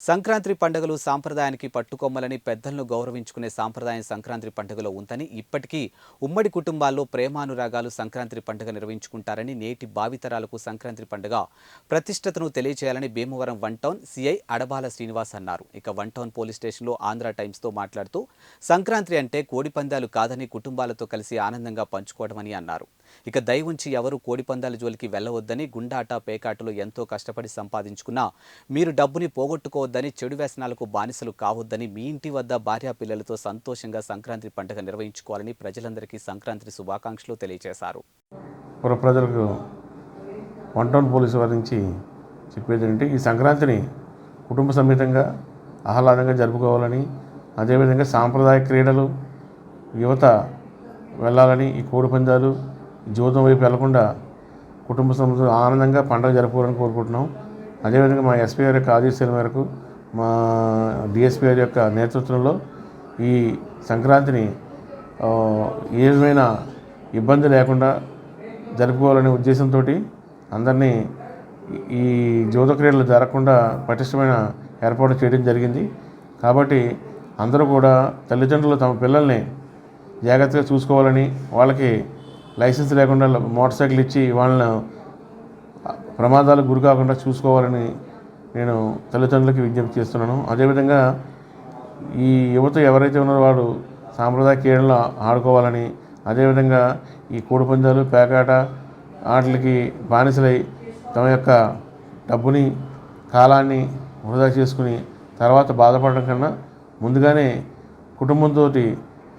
సంక్రాంతి పండుగలు సాంప్రదాయానికి పట్టుకొమ్మలని పెద్దలను గౌరవించుకునే సాంప్రదాయం సంక్రాంతి పండుగలో ఉందని ఇప్పటికీ ఉమ్మడి కుటుంబాల్లో ప్రేమానురాగాలు సంక్రాంతి పండుగ నిర్వహించుకుంటారని నేటి భావితరాలకు సంక్రాంతి పండుగ ప్రతిష్టతను తెలియజేయాలని Bhimavaram one town CI Adabala Srinivas అన్నారు. ఇక వన్ టౌన్ పోలీస్ స్టేషన్లో ఆంధ్ర టైమ్స్తో మాట్లాడుతూ సంక్రాంతి అంటే కోడిపందాలు కాదని కుటుంబాలతో కలిసి ఆనందంగా పంచుకోవడమని అన్నారు. ఇక దయ ఉంచి ఎవరు కోడిపందాల జోలికి వెళ్ళవద్దని గుండాట పేకాటలు ఎంతో కష్టపడి సంపాదించుకున్నా మీరు డబ్బుని పోగొట్టుకోవద్దని చెడు వ్యసనాలకు బానిసలు కావద్దని మీ ఇంటి వద్ద భార్యా పిల్లలతో సంతోషంగా సంక్రాంతి పండుగ నిర్వహించుకోవాలని ప్రజలందరికీ సంక్రాంతి శుభాకాంక్షలు తెలియజేశారు. ప్రజలకు వన్ టౌన్ పోలీసు వారి నుంచి చెప్పేది ఏంటంటే ఈ సంక్రాంతిని కుటుంబ సమేతంగా ఆహ్లాదంగా జరుపుకోవాలని అదేవిధంగా సాంప్రదాయ క్రీడలు యువత వెళ్ళాలని ఈ కోడి పందాలు జీవితం వైపు వెళ్ళకుండా కుటుంబ సమస్యలు ఆనందంగా పండుగ జరుపుకోవాలని కోరుకుంటున్నాం. అదేవిధంగా మా ఎస్పీ గారి యొక్క ఆదేశాల మేరకు మా డిఎస్పీ గారి యొక్క నేతృత్వంలో ఈ సంక్రాంతిని ఏ విధమైన ఇబ్బంది లేకుండా జరుపుకోవాలనే ఉద్దేశంతో అందరినీ ఈ జ్యోత క్రీడలు జరగకుండా పటిష్టమైన ఏర్పాటు చేయడం జరిగింది. కాబట్టి అందరూ కూడా తల్లిదండ్రులు తమ పిల్లల్ని జాగ్రత్తగా చూసుకోవాలని వాళ్ళకి లైసెన్స్ లేకుండా మోటార్ సైకిల్ ఇచ్చి వాళ్ళను ప్రమాదాలకు గురి కాకుండా చూసుకోవాలని నేను తల్లిదండ్రులకి విజ్ఞప్తి చేస్తున్నాను. అదేవిధంగా ఈ యువత ఎవరైతే ఉన్నారో వాడు సాంప్రదాయ క్రీడలు ఆడుకోవాలని అదేవిధంగా ఈ కోడిపందాలు పేకాట ఆటలకి బానిసలై తమ యొక్క డబ్బుని కాలాన్ని వృధా చేసుకుని తర్వాత బాధపడడం కన్నా ముందుగానే కుటుంబంతో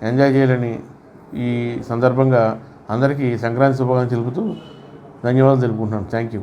ఎంజాయ్ చేయాలని ఈ సందర్భంగా అందరికీ సంక్రాంతి శుభాకాంక్షలు తెలుపుతూ ధన్యవాదాలు తెలుపుకుంటున్నాను. Thank you.